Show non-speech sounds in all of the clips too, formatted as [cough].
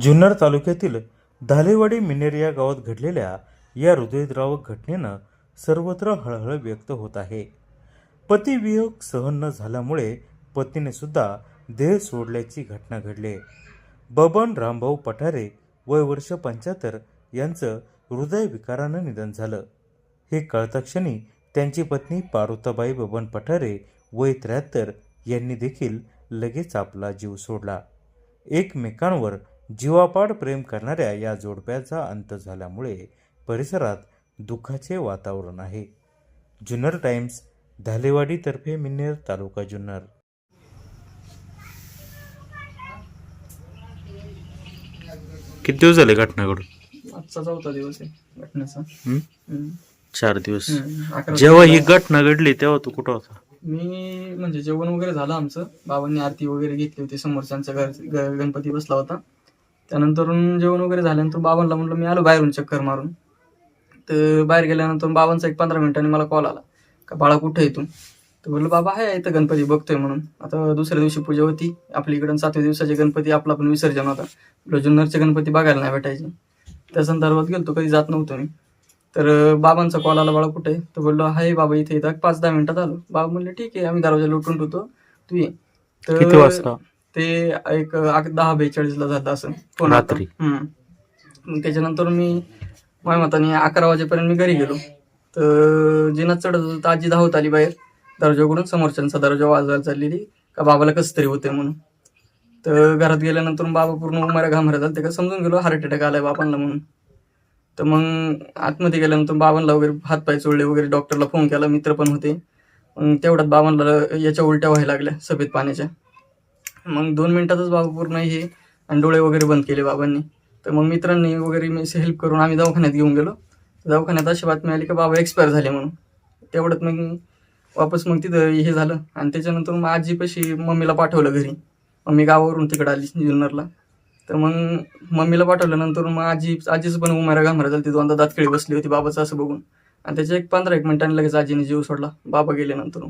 जुन्नर तालुक्यातील धालेवाडी मिनेर या गावात घडलेल्या या हृदयद्रावक घटनेनं सर्वत्र हळहळ व्यक्त होत आहे. पतिवियोग सहन न झाल्यामुळे पत्नीने सुद्धा देह सोडल्याची घटना घडली. बबन रामभाऊ पठारे वय वर्ष पंच्याहत्तर यांचं हृदयविकारानं निधन झालं. हे कळता क्षणी त्यांची पत्नी पारुताबाई बबन पठारे वय त्र्याहत्तर यांनी देखील लगेच आपला जीव सोडला. एकमेकांवर जीवापाड प्रेम करणाऱ्या या जोडप्याचा अंत झाल्यामुळे परिसरात दुःखाचे वातावरण आहे. जुन्नर टाइम्स धालेवाडीतर्फे मिन्नेर तालुका जुन्नर. किती दिवस झाले घटना घडून आजचा चौथा दिवस आहे घटनेचा. हं? हम्म. चार दिवस. हम्म. अकरा जेव्हा ही घटना घडली तेव्हा तू कुठं होता? मी म्हणजे जेवण वगैरे झालं आमचं. बाबांनी आरती वगैरे घेतली होती. घर ग- गणपती बसला होता. त्यानंतर जेवण वगैरे झाल्यानंतर बाबांना म्हटलं मी आलो बाहेरून चक्कर मारून. तर बाहेर गेल्यानंतर बाबांचा एक पंधरा मिनिटांनी मला कॉल आला का बाळा कुठे इथून तर म्हटलं बाबा आहे इथं गणपती बघतोय म्हणून. आता दुसऱ्या दिवशी पूजा होती आपल्या इकडं सातव्या दिवसाचे गणपती आपला पण विसर्जन होता. म्हटलं जुन्नरचे गणपती बघायला नाही भेटायचे. त्या संदर्भात गेलतो कधी जात नव्हतो मी. तर बाबांचा कॉल आला बाळा कुठे आहे? तर बोललो हाय बाबा इथे इथं. पाच दहा मिनिटात आलो. बाबा म्हणले ठीक आहे आम्ही दरवाजा लुटून ठेवतो. तू ये. तर ते एक दहा बेचाळीस ला झालं असं फोन. रात्री? मग त्याच्यानंतर मी माझ्या मताने अकरा वाजेपर्यंत मी घरी गेलो. तर जिना चढत होतो आजी धावत आली बाहेर. दरवाजा उघडून समोरच्यांचा दरवाजा वाजवायला चाललेली. का बाबाला कसं तरी होतंय म्हणून. तर घरात गेल्यानंतर बाबा पूर्ण उमाऱ्या घामऱ्या झाला ते का समजून गेलो हार्ट अटॅक आलाय बाबांना म्हणून. तर मग आतमध्ये गेल्यानंतर बाबांना वगैरे हातपाय चोळले वगैरे डॉक्टरला फोन केला. मित्र पण होते. मग तेवढ्यात बाबांना याच्या उलट्या व्हायला लागल्या सफेद पाण्याच्या. मग दोन मिनटातच बाबा पूर्ण हे आणि डोळे वगैरे बंद केले बाबांनी. तर मग मित्रांनी वगैरे मी हेल्प करून आम्ही दवाखान्यात घेऊन गेलो. दवाखान्यात अशी बातमी आली की बाबा एक्सपायर झाले म्हणून. तेवढ्यात मग वापस मग तिथं हे झालं आणि त्याच्यानंतर मग आजीपाशी मम्मीला पाठवलं घरी. मम्मी गावावरून तिकडे आली जुन्नरला. तर मग मम्मीला पाठवल्यानंतर मग आजी आजीच पण उमेरा घामऱ्या झाली. ती दोनदा दातखिळी बसली होती बाबाचं असं बघून. आणि त्याच्या एक पंधरा एक मिनिटांनी लगेच आजीने जीव सोडला. बाबा गेल्यानंतर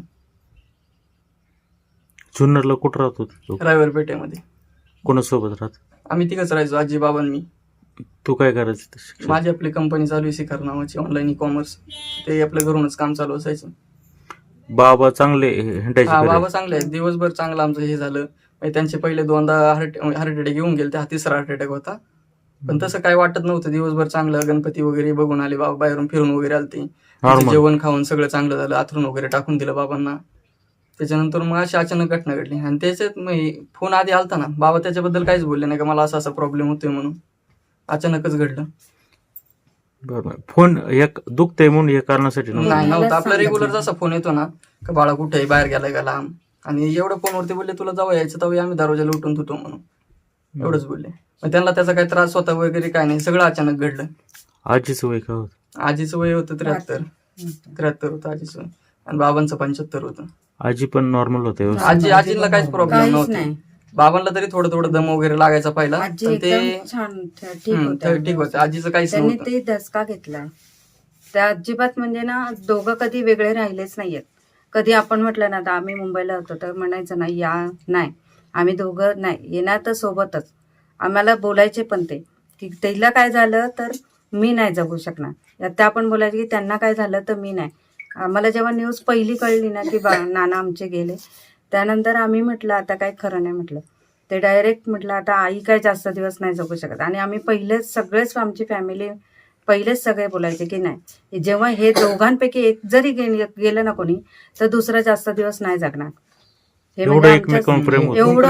जुन्नरला कुठं राहत होता तू? रायवर पेठेमध्ये कोणासोबत राहत? आम्ही तिघच राहायचो आजी बाबा आणि मी. तू काय करायचं शिक्षण? माझी आपली कंपनी चालू आहे शिखर नावाची ऑनलाईन ई कॉमर्स ते आपल्या घरूनच काम चालू असायचं. बाबा चांगले हिंडायचे हा घरी. बाबा चांगले आहेत. दिवसभर चांगलं आमचं हे झालं. म्हणजे त्यांचे पहिले दोनदा हार्ट हार्ट अटॅक येऊन गेले हा तिसरा हार्ट अटॅक होता. पण तसं काय वाटत नव्हतं. दिवसभर चांगलं गणपती वगैरे बघून आले बाबा बाहेरून फिरून वगैरे आलते. त्यांचं Normal. जेवण खाऊन सगळं चांगलं झालं. आथरून वगैरे टाकून दिलं बाबांना. त्याच्यानंतर मग अशी अचानक घटना घडली. आणि त्याच्यात मग फोन आधी आलता ना बाबा त्याच्याबद्दल काहीच बोलले नाही का मला असा असा प्रॉब्लेम होतोय म्हणून. अचानकच घडलं. बरं. फोन एक दुखतंय म्हणून या कारणासाठी नव्हतं. नाही नव्हतं. आपला. रेग्युलर जसा फोन येतो ना का बाळा कुठे आहे बाहेर गेलाय का लांब? आणि एवढं फोनवरती बोलले तुला जाऊ यायचं तेव्हा आम्ही दरवाजा उठून तुटू म्हणून. एवढंच बोलले. मग त्यांना त्याचा काही त्रास होता वगैरे काय नाही सगळं अचानक घडलं. आजीचं वय काय होत? आजीचं वय होतं त्र्याहत्तर. त्र्याहत्तर होतं आजीचं वय. आणि बाबांचं पंच्याहत्तर होतं. आजी पण नॉर्मल होते व्यवस्थित. आजी आजीला काहीच प्रॉब्लेम काहीच नव्हता. नाही. बाबांना तरी थोडं थोडं दम वगैरे लागायचा पहिला आजी पण ते एकदम छान ठीक हम्म, होत्या. ते ठीक होतं. आजीचं काहीच त्यांनी नव्हतं. ते धसका घेतला. त्या अजिबात म्हणजे ना दोघं कधी वेगळे राहिलेच नाहीयेत. कधी आपण म्हटलं ना आता आम्ही मुंबईला होतो तर म्हणायचं नाही या नाही. आम्ही दोघं नाही. येणार तर सोबतच. आम्हाला बोलायचे पण ते. की तिला काय झालं तर मी नाही जगू शकणार. या त्या पण बोलायचे की त्यांना काय झालं तर मी नाही. आम्हाला जेव्हा न्यूज पहिली कळली ना की बा नाना आमचे गेले त्यानंतर आम्ही म्हटलं आता काय खरं नाही म्हटलं. ते डायरेक्ट म्हटलं आता आई काय जास्त दिवस नाही जगू शकत. आणि आम्ही पहिलेच सगळेच आमची फॅमिली पहिलेच सगळे बोलायचे की नाही जेव्हा हे दोघांपैकी एक जरी गेलं ना कोणी तर दुसरा जास्त दिवस नाही जगणार. हे एवढं म्हणजे एवढं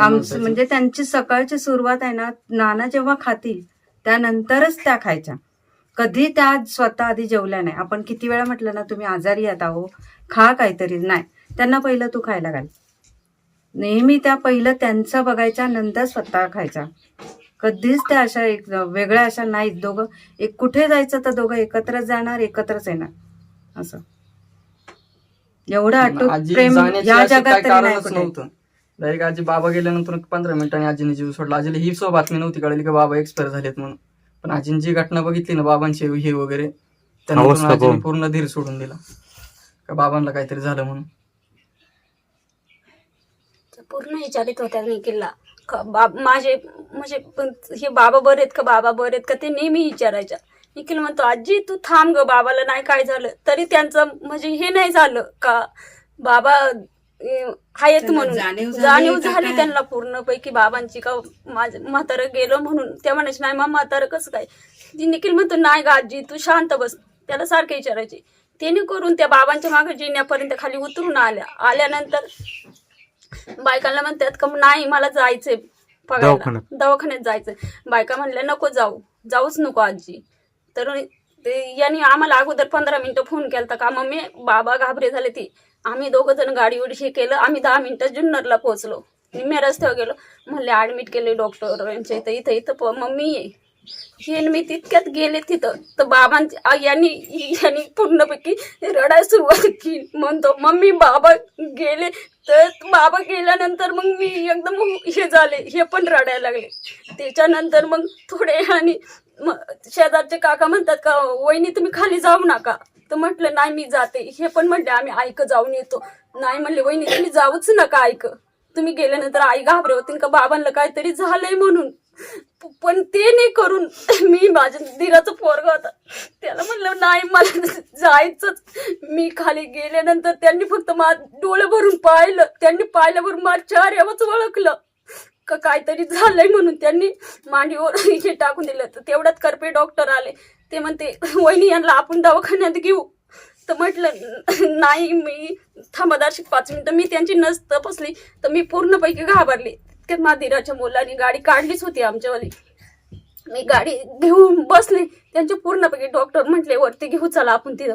आमचं. म्हणजे त्यांची सकाळची सुरुवात आहे ना नाना जेव्हा खातील त्यानंतरच त्या खायच्या. कधी त्या स्वतः आधी जेवल्या नाही. आपण किती वेळा म्हटलं ना तुम्ही आजारी आहात आहो खा काहीतरी. नाही. त्यांना पहिलं तू खायला घाल. नेहमी त्या पहिलं त्यांचं बघायच्या नंतर स्वतः खायच्या कधीच त्या अशा एक वेगळ्या अशा नाहीत. दोघं एक कुठे जायचं तर दोघं एकत्रच जाणार एकत्रच येणार. असं. एवढं आजी प्रेम या जगात. नव्हतं. डायरेक्ट आजी बाबा गेल्यानंतर पंधरा मिनिटांनी आजीने जीव सोडला. आजीला ही सो बातमी नव्हती कळली की बाबा एक्सपायर झालेत म्हणून. पण आजीने जी घटना बघितली ना बाबांची हे वगैरे त्यानंतर अवस्था आजीने पाहून. पूर्ण धीर सोडून दिला. का बाबांना काहीतरी झालं म्हणून? पूर्ण विचारित होत्या मी किल्ला. का बाब माझे म्हणजे पण हे बाबा बरे आहेत का बाबा बरे आहेत का ते नेहमी विचारायच्या. निखिल म्हणतो आजी तू थांब ग बाबाला नाही काय झालं तरी त्यांचं म्हणजे हे नाही झालं का बाबा आहेत म्हणून. जाणीव झाली? त्यांना पूर्णपैकी बाबांची का माझं म्हातारं गेलं म्हणून. त्या म्हणायचे नाही मग म्हातारं कसं काय? ती निखिल म्हणतो नाही ग आजी तू शांत बस. त्याला सारखे विचारायचे. त्याने करून त्या बाबांच्या मागे जिन्यापर्यंत खाली उतरून आल्या. आल्यानंतर बायकांना म्हणतात का नाही मला जायचंय बघायला. दवाखान्यात. दवाखान्यात जायचंय. बायका म्हणल्या नको जाऊ. जाऊच नको आजी. तर ते यांनी आम्हाला अगोदर पंधरा मिनिटं फोन केला का? मम्मी बाबा घाबरे झाले ती. आम्ही दोघं जण उडी हे केलं. आम्ही दहा मिनिटं जुन्नरला पोहोचलो. निम्म्या रस्त्यावर गेलो. म्हणले ऍडमिट केले डॉक्टर यांच्या इथं इथं इथं मम्मी हे मी तितक्यात गेले तिथं. तर बाबांची यांनी यांनी पूर्णपैकी रडायला सुरुवात केली. म्हणतो मम्मी बाबा गेले. तर बाबा गेल्यानंतर मग मी एकदम हे झाले. हे पण रडायला लागले. त्याच्यानंतर मग थोडे आणि शेजारचे काका म्हणतात का वहिनी तुम्ही खाली जाऊ नका. तर म्हटलं नाही मी जाते. हे पण म्हटले आम्ही ऐक जाऊन येतो. नाही म्हणले वहिनी तुम्ही जाऊच नका ऐक तुम्ही गेल्यानंतर आई घाबरे होती का? बाबांना काहीतरी झालंय म्हणून. पण ते नाही करून मी माझ्या दिराचं पोरग होता. त्याला म्हणलं नाही मला जायचंच. मी खाली गेल्यानंतर त्यांनी फक्त मा डोळे भरून पाहिलं. त्यांनी पाहिल्यावर माझ्या चेहऱ्यावरच ओळखलं. काहीतरी झालंय म्हणून त्यांनी मांडीवर [laughs] हे टाकून दिलं. तर तेवढ्यात करपे डॉक्टर आले. ते म्हणते वहिनी यांना आपण दवाखान्यात घेऊ. तर म्हटलं नाही मी थांबादारशी पाच मिनिटं. मी त्यांची नस तपासली तर मी पूर्णपैकी घाबरली. तर मादिराच्या मुलांनी गाडी काढलीच होती आमच्यावाली. मी गाडी घेऊन बसले. त्यांचे पूर्णपैकी डॉक्टर म्हटले वरती घेऊ चला आपण तिथं.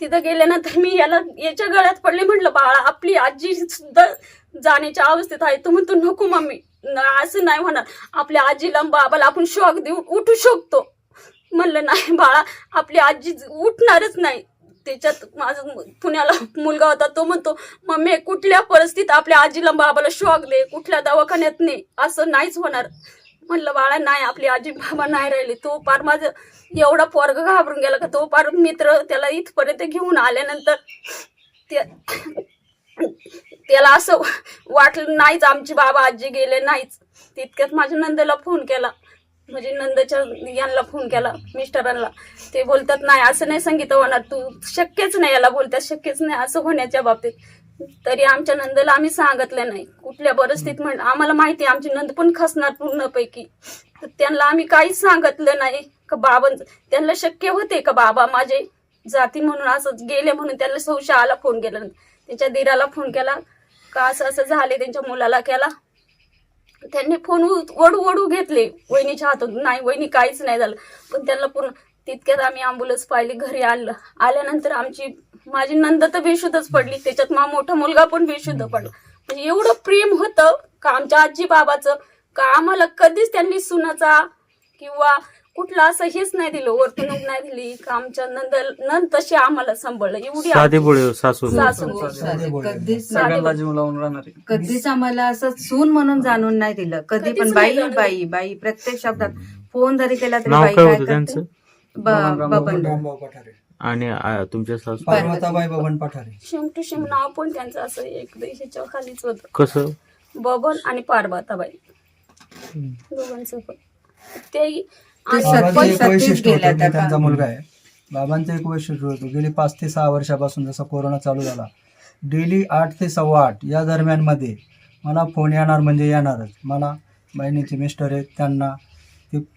तिथं गेल्यानंतर मी याला याच्या गळ्यात पडले. म्हटलं बाळा आपली आजी सुद्धा जाण्याच्या अवस्थेत आहे. तू म्हणतो नको मम्मी. असं नाही होणार आपल्या आजीला बाबाला आपण शॉक देऊन उठू शकतो. म्हणलं नाही बाळा आपली आजी उठणारच नाही. त्याच्यात माझा पुण्याला मुलगा होता तो म्हणतो मम्मी कुठल्या परिस्थितीत आपल्या आजीला बाबाला शॉक दे? कुठल्या दवाखान्यात नाही असं नाहीच होणार. म्हणलं बाळा नाही आपली आजी बाबा नाही राहिले. तो पार माझं एवढा पोरग घाबरून गेला का? तो पार मित्र त्याला इथपर्यंत घेऊन आल्यानंतर त्या- त्याला असं वाटलं नाहीच आमचे बाबा आजी गेले नाहीच. तितक्यात माझ्या नंदेला फोन केला. म्हणजे नंदच्या यांना फोन केला मिस्टरांना ते बोलतात नाही असं नाही सांगितलं होणार. तू शक्यच नाही याला बोलतात शक्यच नाही असं होण्याच्या बाबतीत. तरी आमच्या नंदला आम्ही सांगितलं नाही. कुठल्या परिस्थितीत म्हण आम्हाला माहिती आमची नंद पण खसणार पूर्णपैकी. तर त्यांना आम्ही काहीच सांगितलं नाही. का बाबां त्यांना शक्य होते का बाबा माझे जाती म्हणून असं गेले म्हणून त्यांना संशय आला फोन केला त्यांच्या दिराला फोन केला. का असं असं झाले त्यांच्या मुलाला? केला. त्यांनी फोन ओढू वडू वडू घेतले. वहिनीच्या हातून नाही वहिनी काहीच नाही झालं. पण त्यांना पूर्ण तितक्यात आम्ही अम्बुलन्स पाहिली घरी आलं. आल्यानंतर आमची माझी नंद तर बेशुद्धच पडली. त्याच्यात मा मोठा मुलगा पण बेशुद्ध पडला. म्हणजे एवढं प्रेम होतं का आमच्या आजी बाबाचं? का आम्हाला कधीच त्यांनी सुनाचा किंवा कुठलं असं हेच नाही दिलं वर्तणूक नाही दिली का आमच्या नंद नंद तशी आम्हाला सांभाळलं एवढी साधे बोळे सासू सासू कधीच सगळ्यांना जीव लावून राहणार आहे. कधीच आम्हाला असं सून म्हणून जाणून नाही दिलं. कधी कधीच पण नाही बाई जाणून बाई बाई प्रत्येक शब्दात फोन जरी केला तरी नाव बाई काय काय होतं करते? त्यांचं? ब- बबन रामभाऊ पठारे. आणि आ, तुमच्या सासू Parvatabai Baban Pathare. Same to same नाव पण त्यांचं असं एक ह्याच्या खालीच होतं. कसं? बबन आणि पार्वताबाई. दोघांचं पण. ते ते बाबांचं एक वैशिष्ट्य होतं त्या मी त्यांचा. मुलगा आहे बाबांचं एक वैशिष्ट्य होतं गेली पाच ते सहा वर्षापासून जसा कोरोना चालू झाला डेली आठ ते सव्वा आठ या दरम्यानमध्ये मला फोन येणार म्हणजे येणारच मला बहिणीचे मिस्टर आहेत त्यांना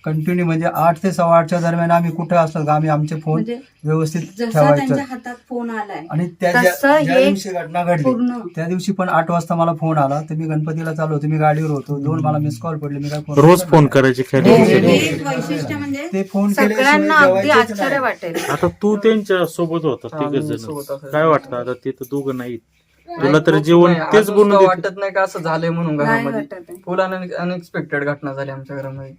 कंटिन्यू म्हणजे आठ ते सव्वा आठच्या दरम्यान आम्ही कुठे असतो का आम्ही आमचे फोन म्हणजे व्यवस्थित जसा ठेवायचं. त्यांच्या हातात फोन आलाय आणि त्या ज्या तसं ज्या हे दिवशी घटना घडली पूर्ण. त्या दिवशी पण आठ वाजता मला फोन आला. तर मी गणपतीला चालू होतो मी गाडीवर होतो. दोन मला मिस कॉल पडले मी काय फोन रोज फोन करायचे हे- खेळ हे एक वैशिष्ट्य म्हणजे ते फोन सगळ्यांना अगदी केल्याशिवाय आश्चर्य जेवायचेच वाटेल. आता तू त्यांच्यासोबत होता हा, तिघ मी सोबत जण असायचो. काय वाटतं आता ते तर दोघं नाहीत? तुला नाही, तर तोच जेवण नाही. तेच अजून देते. वाटत नाही का असं झालंय म्हणून नाही घरामध्ये? वाटत आहे. फुल अनएक्सपेक्टेड घटना झाली आमच्या घरामध्ये.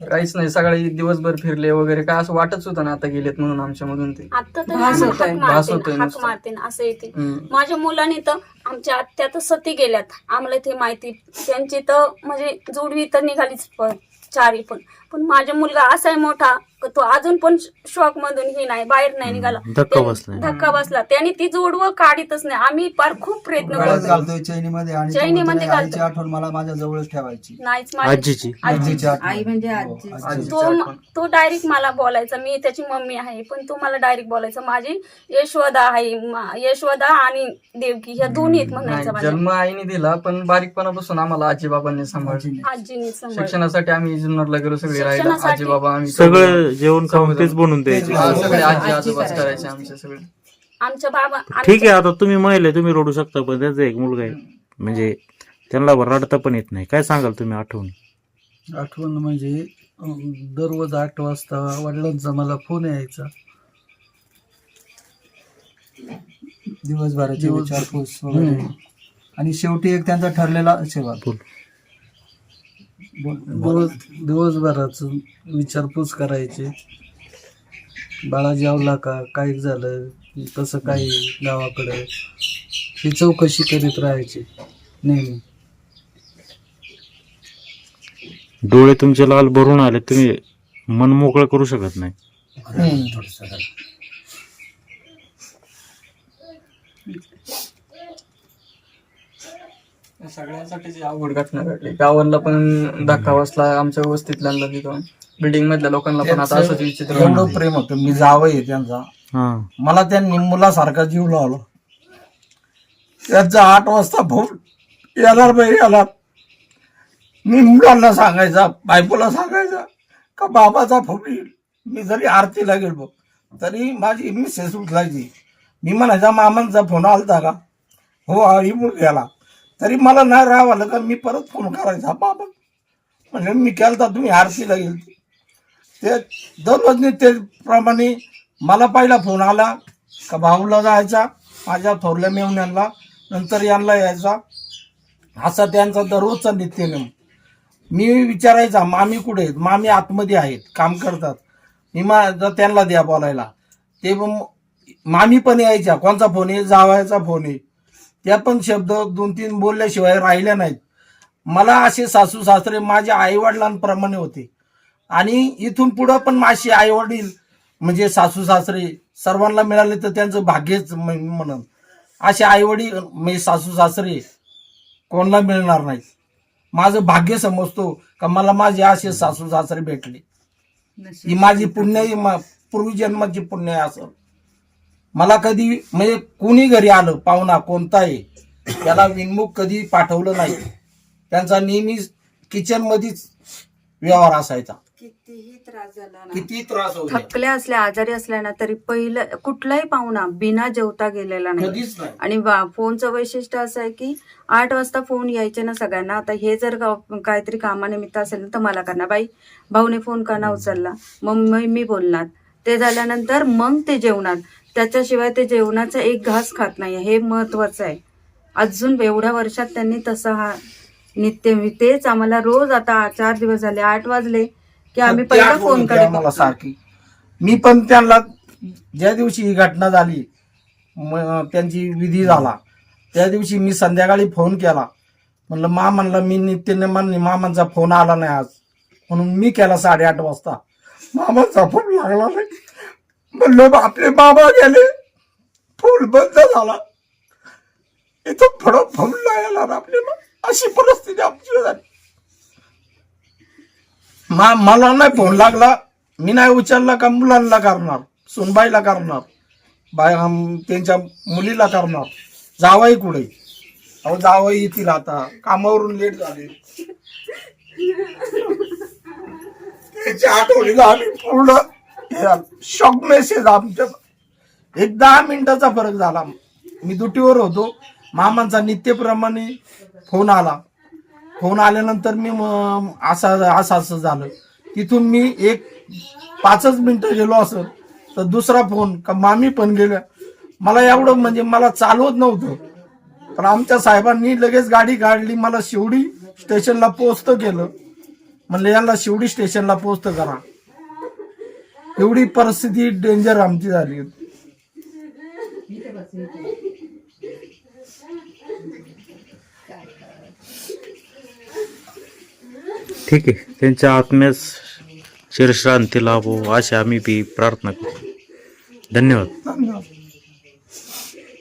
काहीच नाही सकाळी दिवसभर फिरले वगैरे काय असं वाटच होतं ना आता गेलेत म्हणून आमच्या मधून ते आता तर भास हाक होतोय. भास मारतील होतोय हाक नुसतं. मारतील असं येते हम्म. माझ्या मुलांनी तर आमच्या आत्या तर सती गेल्यात आम्हाला ते माहिती त्यांची तर म्हणजे जोडवी तर निघालीच प- चारी पण पण माझा मुलगा असा आहे मोठा तो अजून पण शॉक मधून हे नाही बाहेर नाही निघाला धक्का बसलाय. धक्का बसला त्याने ती जोडवं काढीतच नाही आम्ही फार खूप प्रयत्न गळ्यात करतो घालतोय चैनीमध्ये आणि तो चैनीमध्ये म्हणतो, आईची घालतो. आठवण मला माझ्या जवळच ठेवायची नाहीच माझ्या आजीची आजीची आठवण. आई म्हणजे हो, आजी आजीची तो आठवण. तो डायरेक्ट मला बोलायचा मी त्याची मम्मी आहे पण तो मला डायरेक्ट बोलायचा माझी यशोदा आहे मा- यशोदा आणि देवकी ह्या दोन्ही आहेत म्हणायचं नाही, माझ्या जन्म आईने दिला पण बारीकपणापासून आम्हाला आजी बाबांनी सांभाळलं आजीने. शिक्षणासाठी आम्ही जुन्नरला गेलो सगळे राहिला शिक्षणासाठी. आजी बाबा आम्ही सगळं जेवण खाऊन तेच बनवून द्यायचे. सगळे आजी आजी आजोबाच करायची. करायचे आमचे सगळे. आमच्या बाबा ठीक आहे आता तुम्ही महिला तुम्ही रडू शकता पण त्याचा एक मुलगा आहे. म्हणजे त्यांना रडता पण येत नाही. काय सांगाल तुम्ही आठवण? आठवण म्हणजे अं, दररोज आठ वाजता वडिलांचा मला फोन यायचा. दिवसभराची विचारपूस वगैरे. आणि शेवटी एक त्यांचा ठरलेला सेवा बोल. दिवस दिवसभराच विचारपूस करायचे. बाळा जेवला का? काय झालं? कसं काय गावाकडे? ही चौकशी करीत राहायची नेहमी. डोळे तुमचे लाल भरून आले. तुम्ही मन मोकळं करू शकत नाही. सगळ्यांसाठी अवघड घटना घडली. गावाला पण धक्का बसला आमच्या वस्तीतल्यांना तिथं बिल्डिंग मधल्या लोकांना पण आता असंच विचित्र एवढं. प्रेम होतं. मी जावं त्यांचा. हा. मला त्यांनी मुलासारखा जीव लावला. त्यांचा आठ वाजता फोन येणार बाई येणार मी मुलांना सांगायचा बायकोला सांगायचा का बाबाचा फोन येईल. मी जरी आरतीला गेलो तरी माझी मिसेस उचलायची. मी म्हणायचा मामांचा फोन आलता का? हो आई गेला तरी मला नाही राहावं का मी परत फोन करायचा. बाबा. म्हणजे मी केलता तुम्ही आरशीला गेलती. ते दररोज त्याप्रमाणे मला पहिला फोन आला का भाऊला जायचा माझ्या थोरल्या मेवण्यांना नंतर यांना यायचा. असा त्यांचा दररोजचा नित्यनियम मी विचारायचा मामी कुठे आहेत? मामी आतमध्ये आहेत काम करतात. मी मा त्यांना द्या बोलायला. ते मामी पण यायच्या. कोणचा फोन आहे? जावायचा फोन आहे. त्या पण शब्द दोन तीन बोलल्याशिवाय राहिल्या नाहीत. मला असे सासू सासरे माझ्या आईवडिलांप्रमाणे होते. आणि इथून पुढं पण माझे आईवडील म्हणजे सासू सासरे सर्वांना मिळाले तर त्यांचं भाग्यच म्हणून. असे आईवडील म्हणजे सासू सासरे कोणाला मिळणार नाहीत. माझं भाग्य समजतो का मला माझे असे सासू सासरे भेटले. ही माझी पुण्य मा- पूर्वजन्माची पुण्य आहे असं. मला कधी म्हणजे कोणी घरी आलं पाहुणा कोणताही त्याला विनमुख कधी पाठवलं नाही. त्यांचा नेहमी किचन मध्येच व्यवहार असायचा. कितीही त्रास झाला ना. किती त्रास होते थकल्या असल्या आजारी असल्या ना तरी पहिलं कुठलाही पाहुणा बिना जेवता गेलेला नाही. कधीच नाही. आणि वा- फोनचं वैशिष्ट्य असं आहे की आठ वाजता फोन यायचे ना सगळ्यांना. आता हे जर काहीतरी कामानिमित्त असेल ना तर मला करणार. बाई भाऊने फोन का ना उचलला? मग मी मी बोलणार. ते झाल्यानंतर मग ते जेवणार. त्याच्याशिवाय ते जेवणाचा एक घास खात नाही. हे महत्वाचं आहे. अजून एवढ्या वर्षात त्यांनी तसा हा नित्य तेच आम्हाला रोज आता चार दिवस झाले आठ वाजले की आम्ही पहिला फोन बघतो. सारखी. मी पण त्यांना ज्या दिवशी ही घटना झाली म- त्यांची विधी झाला त्या दिवशी मी संध्याकाळी फोन केला. म्हणलं मा म्हणलं मी नित्यनेमाने मामांचा फोन आला नाही आज. म्हणून मी केला साडेआठ वाजता. मामा फोन लागला नाही. म्हणलं आपले बाबा गेले. फोन बंद झाला. इथं पुढं फोन लागला येणार आपल्याला अशी परिस्थिती आमची झाली. मा मला नाही फोन लागला. मी नाही उचलला का मुलांना करणार सुनबाईला करणार बाय त्यांच्या मुलीला करणार. जावाई कुठे? अहो जावाई येतील आता. कामावरून लेट झाले. [laughs] त्याच्या आठवणीला आम्ही पूर्ण. शॉक मेसेज आमच्या एक दहा मिनिटाचा फरक झाला. मी दुटीवर होतो. मामांचा नित्यप्रमाणे फोन आला. फोन आल्यानंतर मी म- असं असं असं झालं. तिथून मी एक पाचच मिनिटं गेलो असं. तर दुसरा फोन का मामी पण गेल्या. मला एवढं म्हणजे मला चालवत नव्हतं. पण आमच्या साहेबांनी लगेच गाडी काढली. मला शिवडी स्टेशनला पोचतं केलं. म्हणलं यांना शिवडी स्टेशनला पोहोचतं करा. एवढी परिस्थिती डेंजर आमची झाली. होती ठीक आहे. त्यांच्या आत्म्यास चिरश्रांती लाभो अशी आम्ही बी प्रार्थना करतो. धन्यवाद. धन्यवाद.